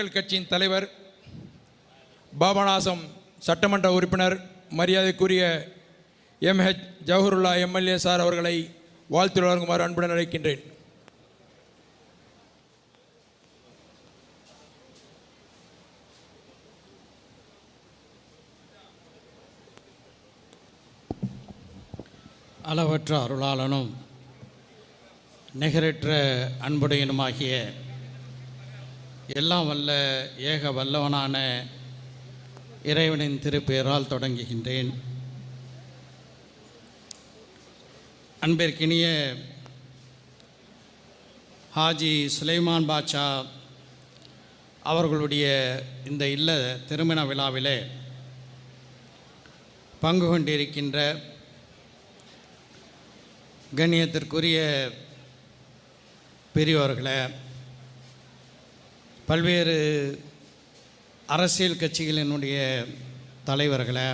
மக்கள் கட்சியின் தலைவர் பாபநாசம் சட்டமன்ற உறுப்பினர் மரியாதைக்குரிய எம்ஹெச் ஜவஹருல்லா எம்எல்ஏ சார் அவர்களை வாழ்த்து வழங்குமாறு அன்புடன் அழைக்கின்றேன். அளவற்ற அருளாளனும் நிகரற்ற அன்புடையனுமாகிய எல்லாம் வல்ல ஏக வல்லவனான இறைவனின் திருப்பெயரால் தொடங்குகின்றேன். அன்பிற்கினிய ஹாஜி சுலைமான் பாட்சா அவர்களுடைய இந்த இல்ல திருமண விழாவிலே பங்கு கொண்டிருக்கின்ற கண்ணியத்திற்குரிய பெரியோர்களை பல்வேறு அரசியல் கட்சிகளினுடைய தலைவர்களை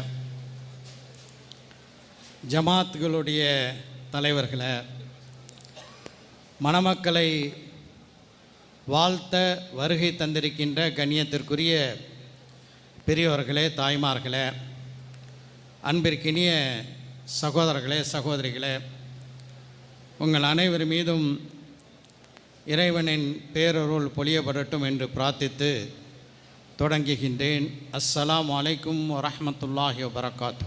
ஜமாத்துகளுடைய தலைவர்களை மணமக்களை வாழ்த்த வருகை தந்திருக்கின்ற கண்ணியத்திற்குரிய பெரியவர்களே தாய்மார்களே அன்பிற்கினிய சகோதரர்களே சகோதரிகளே உங்கள் அனைவர் மீதும் இறைவனின் பேரருள் பொழியப்படட்டும் என்று பிரார்த்தித்து தொடங்குகின்றேன். அஸ்ஸலாம் அலைக்கும் வரமத்துல்லாஹி வரகாத்து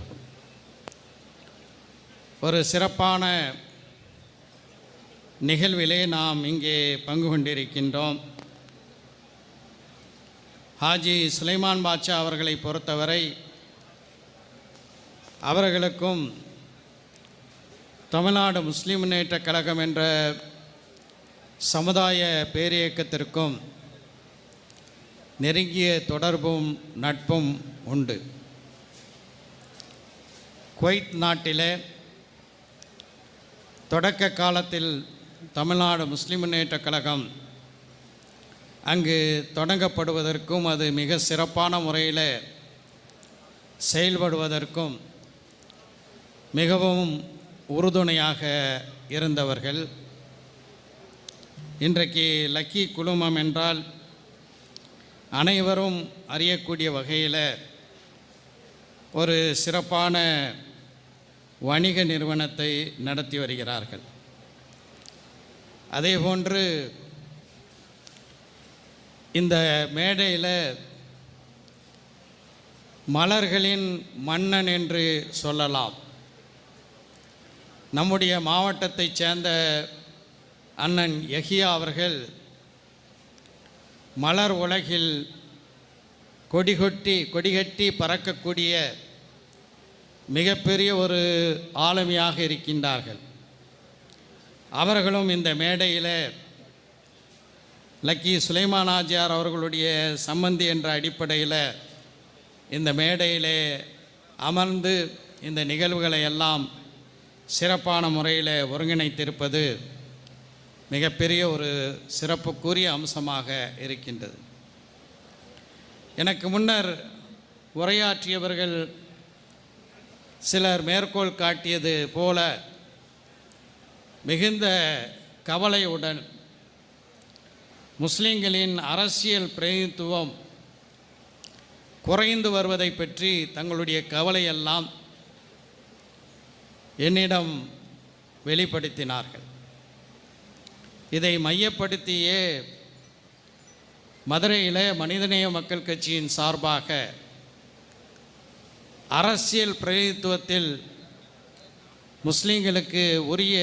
ஒரு சிறப்பான நிகழ்விலே நாம் இங்கே பங்கு கொண்டிருக்கின்றோம். ஹாஜி சுலைமான் பாட்சா அவர்களை பொறுத்தவரை அவர்களுக்கும் தமிழ்நாடு முஸ்லீம் முன்னேற்ற கழகம் என்ற சமுதாய பேரியக்கத்திற்கும் நெருங்கிய தொடர்பும் நட்பும் உண்டு. குவைத் நாட்டிலே தொடக்க காலத்தில் தமிழ்நாடு முஸ்லிம் முன்னேற்ற கழகம் அங்கு தொடங்கப்படுவதற்கும் அது மிக சிறப்பான முறையில் செயல்படுவதற்கும் மிகவும் உறுதுணையாக இருந்தவர்கள். இன்றைக்கு லக்கி குழுமம் என்றால் அனைவரும் அறியக்கூடிய வகையில் ஒரு சிறப்பான வணிக நிறுவனத்தை நடத்தி வருகிறார்கள். அதேபோன்று இந்த மேடையில் மலர்களின் மன்னன் என்று சொல்லலாம். நம்முடைய மாவட்டத்தைச் சேர்ந்த அண்ணன் யஹியா அவர்கள் மலர் உலகில் கொடிகொட்டி கொடிகட்டி பறக்கக்கூடிய மிகப்பெரிய ஒரு ஆளுமையாக இருக்கின்றார்கள். அவர்களும் இந்த மேடையில் லக்கி சுலைமான் ஆஜியார் அவர்களுடைய சம்பந்தி என்ற அடிப்படையில் இந்த மேடையிலே அமர்ந்து இந்த நிகழ்வுகளை எல்லாம் சிறப்பான முறையில் ஒருங்கிணைத்திருப்பது மிகப்பெரிய ஒரு சிறப்புக்குரிய அம்சமாக இருக்கின்றது. எனக்கு முன்னர் உரையாற்றியவர்கள் சிலர் மேற்கோள் காட்டியது போல மிகுந்த கவலையுடன் முஸ்லீம்களின் அரசியல் பிரதிநிதித்துவம் குறைந்து வருவதை பற்றி தங்களுடைய கவலையெல்லாம் என்னிடம் வெளிப்படுத்தினார்கள். இதை மையப்படுத்தியே மதுரையில் மனிதநேய மக்கள் கட்சியின் சார்பாக அரசியல் பிரதிநிதித்துவத்தில் முஸ்லீம்களுக்கு உரிய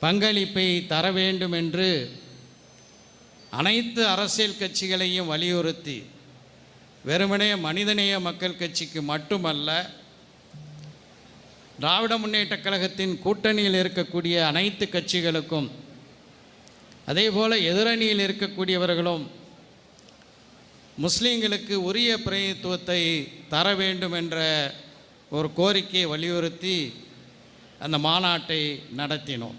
பங்களிப்பை தர வேண்டும் என்று அனைத்து அரசியல் கட்சிகளையும் வலியுறுத்தி வெறுமனே மனிதநேய மக்கள் கட்சிக்கு மட்டுமல்ல திராவிட முன்னேற்றக் கழகத்தின் கூட்டணியில் இருக்கக்கூடிய அனைத்து கட்சிகளுக்கும் அதே போல் எதிரணியில் இருக்கக்கூடியவர்களும் முஸ்லீம்களுக்கு உரிய பிரதித்துவத்தை தர வேண்டும் என்ற ஒரு கோரிக்கையை வலியுறுத்தி அந்த மாநாட்டை நடத்தினோம்.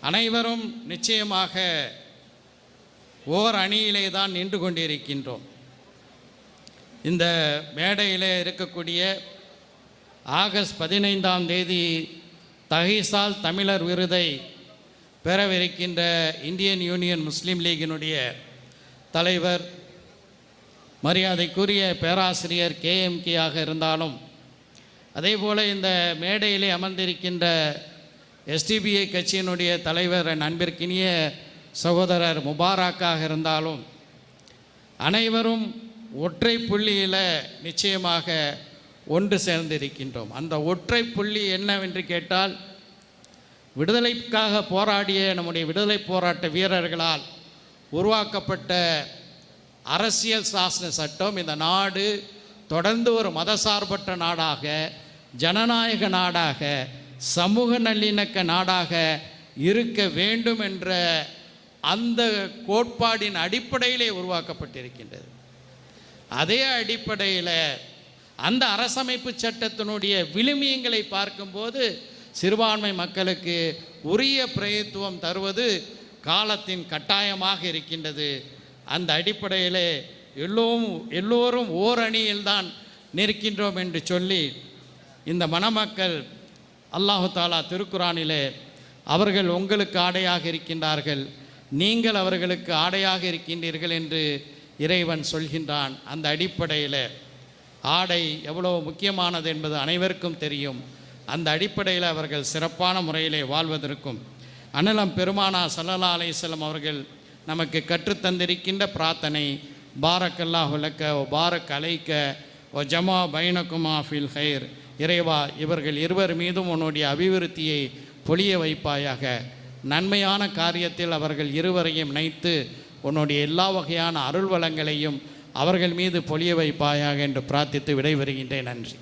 அனைவரும் நிச்சயமாக ஓர் அணியிலே தான் நின்று கொண்டிருக்கின்றோம். இந்த மேடையில் இருக்கக்கூடிய ஆகஸ்ட் பதினைந்தாம் தேதி தகைசால் தமிழர் விருதை பெறவிருக்கின்ற இந்தியன் யூனியன் முஸ்லீம் லீகினுடைய தலைவர் மரியாதைக்குரிய பேராசிரியர் கேஎம்கேயாக இருந்தாலும் அதே போல் இந்த மேடையிலே அமர்ந்திருக்கின்ற எஸ்டிபிஐ கட்சியினுடைய தலைவர் நண்பிற்கினிய சகோதரர் முபாராக்காக இருந்தாலும் அனைவரும் ஒற்றை புள்ளியில் நிச்சயமாக ஒன்று சேர்ந்திருக்கின்றோம். அந்த ஒற்றை புள்ளி என்னவென்று கேட்டால் விடுதலைக்காக போராடிய நம்முடைய விடுதலை போராட்ட வீரர்களால் உருவாக்கப்பட்ட அரசியல் சாசன சட்டம் இந்த நாடு தொடர்ந்து ஒரு மதசார்பற்ற நாடாக ஜனநாயக நாடாக சமூக நல்லிணக்க நாடாக இருக்க வேண்டும் என்ற அந்த கோட்பாடின் அடிப்படையிலே உருவாக்கப்பட்டிருக்கின்றது. அதே அடிப்படையில் அந்த அரசமைப்பு சட்டத்தினுடைய விழுமியங்களை பார்க்கும்போது சிறுபான்மை மக்களுக்கு உரிய பிரதித்துவம் தருவது காலத்தின் கட்டாயமாக இருக்கின்றது. அந்த அடிப்படையிலே எல்லோரும் எல்லோரும் ஓரணியில்தான் நிற்கின்றோம் என்று சொல்லி இந்த மணமக்கள் அல்லாஹு தாலா திருக்குறானிலே அவர்கள் உங்களுக்கு ஆடையாக இருக்கின்றார்கள் நீங்கள் அவர்களுக்கு ஆடையாக இருக்கின்றீர்கள் என்று இறைவன் சொல்கின்றான். அந்த அடிப்படையில் ஆடை எவ்வளோ முக்கியமானது என்பது அனைவருக்கும் தெரியும். அந்த அடிப்படையில் அவர்கள் சிறப்பான முறையிலே வாழ்வதற்கும் அனலம் பெருமானா சல்லல்லா அலைஹிஸ்ஸலாம் அவர்கள் நமக்கு கற்றுத்தந்திருக்கின்ற பிரார்த்தனை பாரக்கல்லா உலக்க ஓ பாரக் அலைக்க ஓ ஜமா பைனகுமா ஃபில் ஹைர் இறைவா இவர்கள் இருவர் மீதும் உன்னுடைய அபிவிருத்தியை பொழிய வைப்பாயாக. நன்மையான காரியத்தில் அவர்கள் இருவரையும் இணைத்து உன்னுடைய எல்லா வகையான அருள் வளங்களையும் அவர்கள் மீது பொழிய வைப்பாயாக என்று பிரார்த்தித்து விடைபெறுகின்றேன். நன்றி.